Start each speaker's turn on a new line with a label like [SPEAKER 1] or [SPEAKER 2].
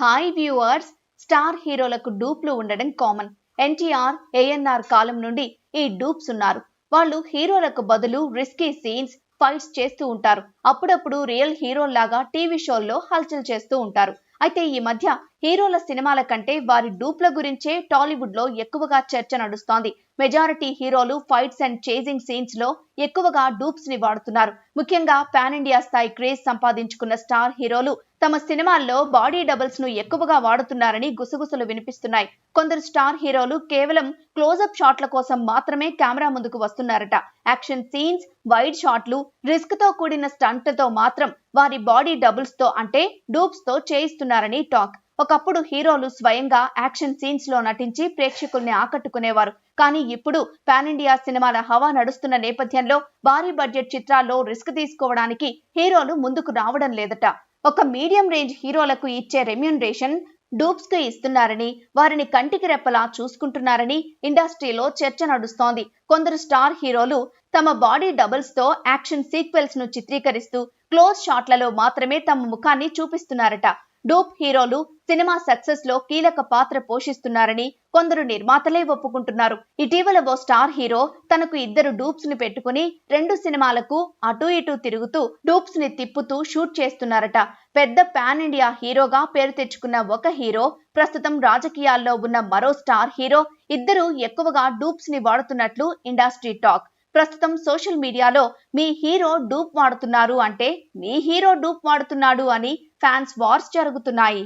[SPEAKER 1] Hi viewers star హీరోలకు డూప్లు ఉండడం common NTR ANR కాలం నుండి ఈ డూప్స్ ఉన్నారు. వాళ్ళు హీరోలకు బదులు రిస్కీ సీన్స్ ఫైట్స్ చేస్తూ ఉంటారు. అప్పుడప్పుడు రియల్ హీరోల్లాగా టీవీ షోల్లో హల్చల్ చేస్తూ ఉంటారు. అయితే ఈ మధ్య హీరోల సినిమాల కంటే వారి డూప్ల గురించే టాలీవుడ్లో ఎక్కువగా చర్చ నడుస్తోంది. మెజారిటీ హీరోలు ఫైట్స్ అండ్ చేజింగ్ సీన్స్లో ఎక్కువగా డూప్స్ని వాడుతున్నారు. ముఖ్యంగా పాన్ ఇండియా స్థాయి క్రేజ్ సంపాదించుకున్న స్టార్ హీరోలు తమ సినిమాల్లో బాడీ డబుల్స్ను ఎక్కువగా వాడుతున్నారని గుసగుసలు వినిపిస్తున్నాయి. కొందరు స్టార్ హీరోలు కేవలం క్లోజప్ షాట్ల కోసం మాత్రమే కెమెరా ముందుకు వస్తున్నారట. యాక్షన్ సీన్స్ వైడ్ షాట్లు రిస్క్తో కూడిన స్టంట్లతో మాత్రం వారి బాడీ డబుల్స్తో అంటే డూప్స్తో చేయిస్తున్నారని టాక్. ఒకప్పుడు హీరోలు స్వయంగా యాక్షన్ సీన్స్లో నటించి ప్రేక్షకుల్ని ఆకట్టుకునేవారు. కానీ ఇప్పుడు పాన్ ఇండియా సినిమాల హవా నడుస్తున్న నేపథ్యంలో భారీ బడ్జెట్ చిత్రాల్లో రిస్క్ తీసుకోవడానికి హీరోలు ముందుకు రావడం లేదట. ఒక మీడియం రేంజ్ హీరోలకు ఇచ్చే రెమ్యునరేషన్ డూప్స్కు ఇస్తున్నారని వారిని కంటికి రెప్పలా చూసుకుంటున్నారని ఇండస్ట్రీలో చర్చ నడుస్తోంది. కొందరు స్టార్ హీరోలు తమ బాడీ డబుల్స్తో యాక్షన్ సీక్వెల్స్ను చిత్రీకరిస్తూ క్లోజ్ షాట్లలో మాత్రమే తమ ముఖాన్ని చూపిస్తున్నారట. డూప్ హీరోలు సినిమా సక్సెస్లో కీలక పాత్ర పోషిస్తున్నారని కొందరు నిర్మాతలే ఒప్పుకుంటున్నారు. ఇటీవల ఓ స్టార్ హీరో తనకు ఇద్దరు డూప్స్ని పెట్టుకుని రెండు సినిమాలకు అటు ఇటు తిరుగుతూ డూప్స్ని తిప్పుతూ షూట్ చేస్తున్నారట. పెద్ద పాన్ ఇండియా హీరోగా పేరు తెచ్చుకున్న ఒక హీరో ప్రస్తుతం రాజకీయాల్లో ఉన్న మరో స్టార్ హీరో ఇద్దరు ఎక్కువగా డూప్స్ని వాడుతున్నట్లు ఇండస్ట్రీ టాక్. ప్రస్తుతం సోషల్ మీడియాలో మీ హీరో డూప్ వాడుతున్నారు అంటే మీ హీరో డూప్ వాడుతున్నాడు అని ఫ్యాన్స్ వార్స్ జరుగుతున్నాయి.